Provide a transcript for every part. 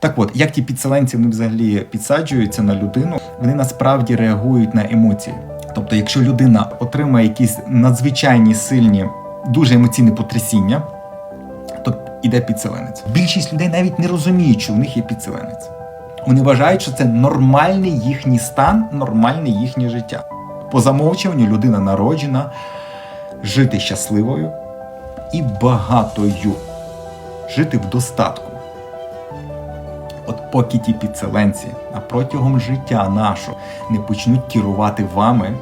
Так от, як ті підселенці вони взагалі підсаджуються на людину, вони насправді реагують на емоції. Тобто, якщо людина отримає якісь надзвичайні сильні, дуже емоційні потрясіння, то іде підселенець. Більшість людей навіть не розуміють, що в них є підселенець. Вони вважають, що це нормальний їхній стан, нормальне їхнє життя. По замовчуванню людина народжена жити щасливою і багатою, жити в достатку. Поки ті підселенці а протягом життя нашого не почнуть керувати вами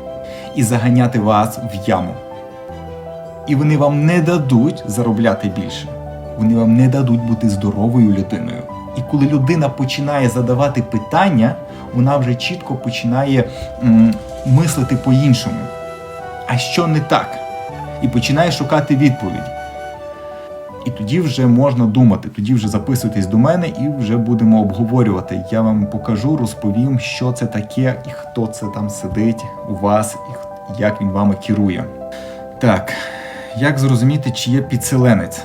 і заганяти вас в яму. І вони вам не дадуть заробляти більше. Вони вам не дадуть бути здоровою людиною. І коли людина починає задавати питання, вона вже чітко починає м, мислити по-іншому. А що не так? І починає шукати відповідь. І тоді вже можна думати, тоді вже записуйтесь до мене і вже будемо обговорювати. Я вам покажу, розповім, що це таке і хто це там сидить у вас, і як він вами керує. Так, як зрозуміти, чи є підселенець?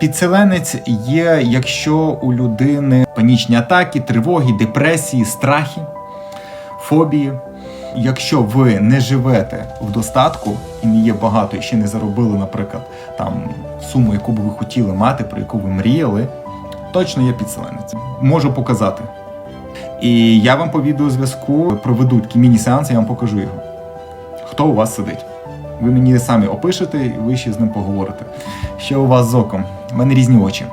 Підселенець є, якщо у людини панічні атаки, тривоги, депресії, страхи, фобії. Якщо ви не живете в достатку і не є багато, і ще не заробили, наприклад, там суму, яку би ви хотіли мати, про яку ви мріяли, точно є підселенець. Можу показати. І я вам по відеозв'язку проведу такий міні-сеанс, я вам покажу його. Хто у вас сидить? Ви мені самі опишете, і ви ще з ним поговорите. Що у вас з оком? У мене різні очі.